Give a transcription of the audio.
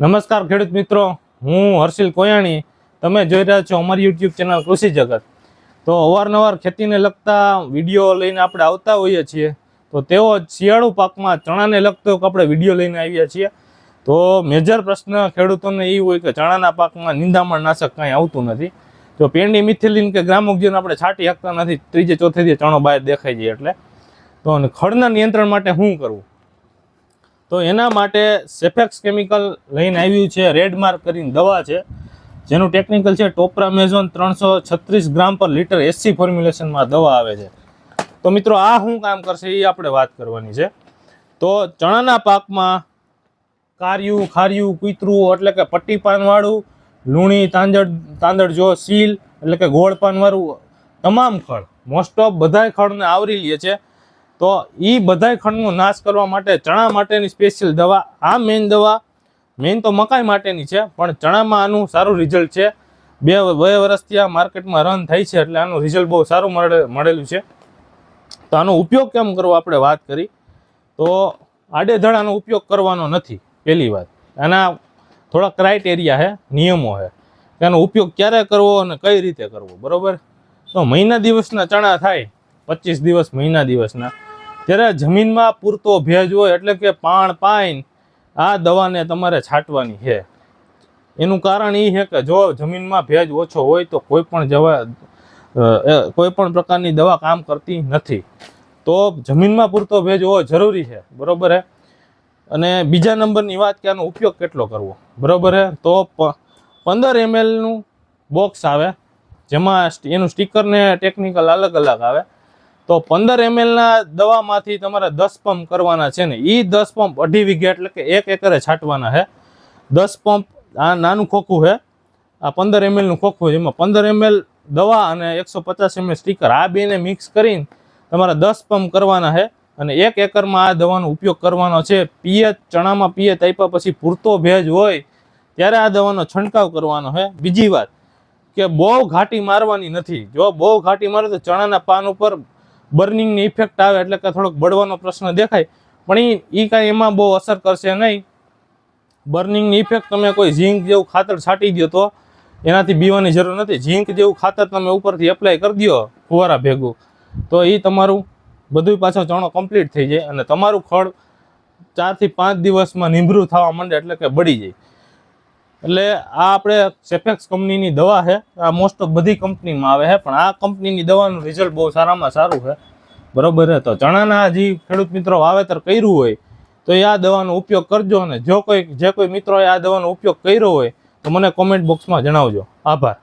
નમસ્કાર ખેડૂત મિત્રો, હું હર્ષિલ કોયાણી. તમે જોઈ રહ્યા છો અમારી યુટ્યુબ ચેનલ કૃષિ જગત. તો અવારનવાર ખેતીને લગતા વીડિયો લઈને આપણે આવતા હોઈએ છીએ. તો તેઓ શિયાળુ પાકમાં ચણાને લગતો આપણે વીડિયો લઈને આવ્યા છીએ. તો મેજર પ્રશ્ન ખેડૂતોને એ હોય કે ચણાના પાકમાં નિંદામણ નાશક કાંઈ આવતું નથી. જો પેંડી, મિથિલિન કે ગ્રામોક્સિજન આપણે છાંટી શકતા નથી, ત્રીજે ચોથે દી ચણો બહાર દેખાઈ જાય એટલે. તો અને ખડના નિયંત્રણ માટે શું કરવું તો એના માટે સેફેક્સ કેમિકલ લઈને આવ્યું છે, રેડ માર્ક કરીને દવા છે. જેનું ટેકનિકલ છે ટોપ્રામેઝોન ત્રણસો છત્રીસ ગ્રામ પર લીટર એસસી ફોર્મ્યુલેશનમાં દવા આવે છે. તો મિત્રો, આ શું કામ કરશે એ આપણે વાત કરવાની છે. તો ચણાના પાકમાં કાર્યું, ખાર્યું, કૂતરું, એટલે કે પટ્ટી પાનવાળું લૂણી તાંદળ તાંદળ જો સીલ, એટલે કે ગોળ પાનવાળું તમામ ખળ મોસ્ટ ઓફ બધાય ખળને આવરી લે છે. તો એ બધાય ખંડનો નાશ કરવા માટે ચણા માટેની સ્પેશિયલ દવા, આ મેઇન દવા મેઇન તો મકાઈ માટેની છે, પણ ચણામાં આનું સારું રિઝલ્ટ છે. બે બે વર્ષથી આ માર્કેટમાં રન થઈ છે એટલે આનું રિઝલ્ટ બહુ સારું મળે, મળેલું છે. તો આનો ઉપયોગ કેમ કરવો આપણે વાત કરી. તો આડેધડ આનો ઉપયોગ કરવાનો નથી, પહેલી વાત. આના થોડા ક્રાઇટેરિયા છે નિયમો છે એનો ઉપયોગ ક્યારે કરવો અને કઈ રીતે કરવો, બરાબર? તો મહિના દિવસના ચણા થાય, પચીસ દિવસ મહિના દિવસના. ત્યારે જમીનમાં પૂરતો ભેજ હોય એટલે કે પાણ પાઈન આ દવાને તમારે છાંટવાની છે. એનું કારણ એ છે કે જો જમીનમાં ભેજ ઓછો હોય તો કોઈ પણ જવા કોઈ પણ પ્રકારની દવા કામ કરતી નથી. તો જમીનમાં પૂરતો ભેજ હોવો જરૂરી છે. બરોબર હે? અને બીજા નંબરની વાત કે આનો ઉપયોગ કેટલો કરવો? બરોબર હે? તો પંદર એમએલનું બોક્સ આવે. જેમાં એનું સ્ટીકરને ટેકનિકલ અલગ અલગ આવે. તો પંદર એમએલના દવામાંથી તમારે દસ પંપ કરવાના છે ને એ દસ પંપ અઢી વીઘા એટલે કે એક એકરે છાંટવાના છે. દસ પંપ આ નાનું ખોખું છે, આ પંદર એમએલનું ખોખું એમાં પંદર એમએલ દવા અને એકસો પચાસ એમએલ સ્ટીકર આ બેને મિક્સ કરીને તમારે દસ પંપ કરવાના છે અને એક એકરમાં આ દવાનો ઉપયોગ કરવાનો છે. પિયત, ચણામાં પિયત આપ્યા પછી પૂરતો ભેજ હોય, ત્યારે આ દવાનો છંટકાવ કરવાનો છે. બીજી વાત કે બહુ ઘાટી મારવાની નથી. જો બહુ ઘાટી મારે તો ચણાના પાન ઉપર બર્નિંગની ઇફેક્ટ આવે એટલે કે થોડોક બળવાનો પ્રશ્ન દેખાય. પણ એ કાંઈ એમાં બહુ અસર કરશે નહીં. બર્નિંગની ઇફેક્ટ તમે કોઈ ઝીંક જેવું ખાતર છાંટી દો તો એનાથી બીવાની જરૂર નથી. ઝીંક જેવું ખાતર તમે ઉપરથી એપ્લાય કરી દો ફુવારા ભેગું. તો એ તમારું બધું પાછો ચણો કમ્પ્લીટ થઈ જાય અને તમારું ખડ ચારથી પાંચ દિવસમાં નીંભરું થવા માંડે એટલે કે બળી જાય. એટલે આ આપણે સેફેક્સ કંપનીની દવા છે. આ મોસ્ટ ઓફ બધી કંપનીમાં આવે છે, પણ આ કંપનીની દવાનું રિઝલ્ટ બહુ સારામાં સારું છે. બરોબર છે? તો ચણાના જે ખેડૂત મિત્રો વાવેતર કર્યું હોય, તો એ આ દવાનો ઉપયોગ કરજો અને જો કોઈ, જે કોઈ મિત્રોએ આ દવાનો ઉપયોગ કર્યો હોય, તો મને કોમેન્ટ બોક્સમાં જણાવજો. આભાર.